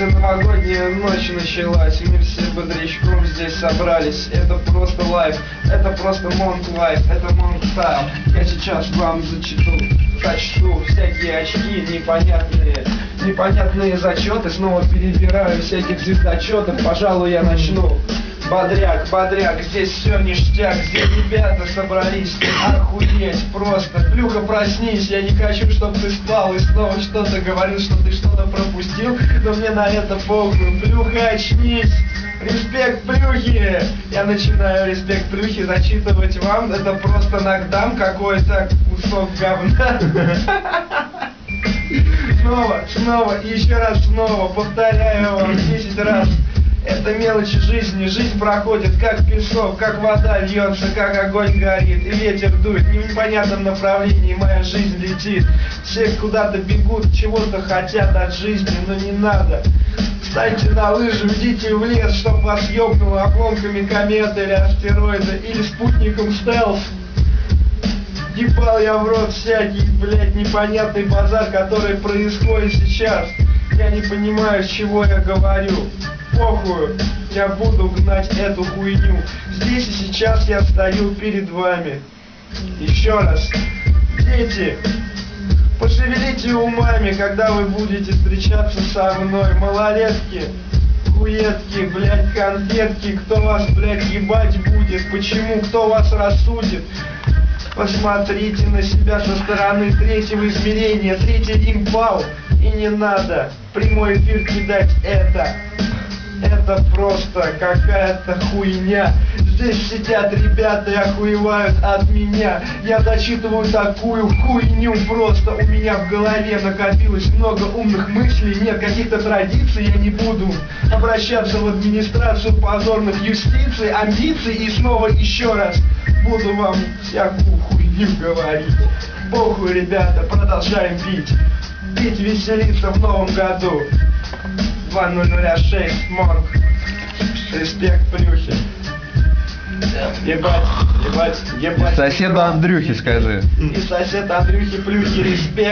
Кажется, новогодняя ночь началась, мы все бодрячком здесь собрались. Это просто лайф, это просто монк лайф, это монк стайл. Я сейчас вам зачту, зачту всякие очки непонятные, непонятные зачеты. Снова перебираю всяких звездочетов, пожалуй, я начну. Бодряк, бодряк, здесь все ништяк, здесь ребята собрались, охуеть просто. Плюха, проснись, я не хочу, чтобы ты спал и снова что-то говорил, что ты что-то пропустил, но мне на это похуй. Плюха, очнись, респект плюхи. Я начинаю респект плюхи зачитывать вам, это просто нагдам какой-то кусок говна. Снова, снова и еще раз снова повторяю вам 10 раз. Это мелочи жизни, жизнь проходит как песок, как вода льется, как огонь горит, и ветер дует, в непонятном направлении моя жизнь летит. Все куда-то бегут, чего-то хотят от жизни, но не надо. Встаньте на лыжи, идите в лес, чтоб вас ёбнуло обломками кометы или астероида, или спутником стелс. Ебал я в рот всякий, блядь, непонятный базар, который происходит сейчас. Я не понимаю, чего я говорю. Похуй, я буду гнать эту хуйню. Здесь и сейчас я стою перед вами. Еще раз. Дети, пошевелите умами, когда вы будете встречаться со мной. Малолетки, хуетки, блядь, конфетки. Кто вас, блядь, ебать будет? Почему? Кто вас рассудит? Посмотрите на себя со стороны третьего измерения, третий импал. И не надо прямой эфир кидать это. Это просто какая-то хуйня. Здесь сидят ребята и охуевают от меня. Я зачитываю такую хуйню просто. У меня в голове накопилось много умных мыслей. Нет каких-то традиций, я не буду обращаться в администрацию позорных юстиций, амбиций. И снова еще раз буду вам всякую хуйню говорить. Похуй, ребята, продолжаем пить. Пить веселиться в новом году. 2006 Монк. Ебать, ебать, ебать. Соседу Андрюхе скажи. И сосед Андрюхи плюхи респект.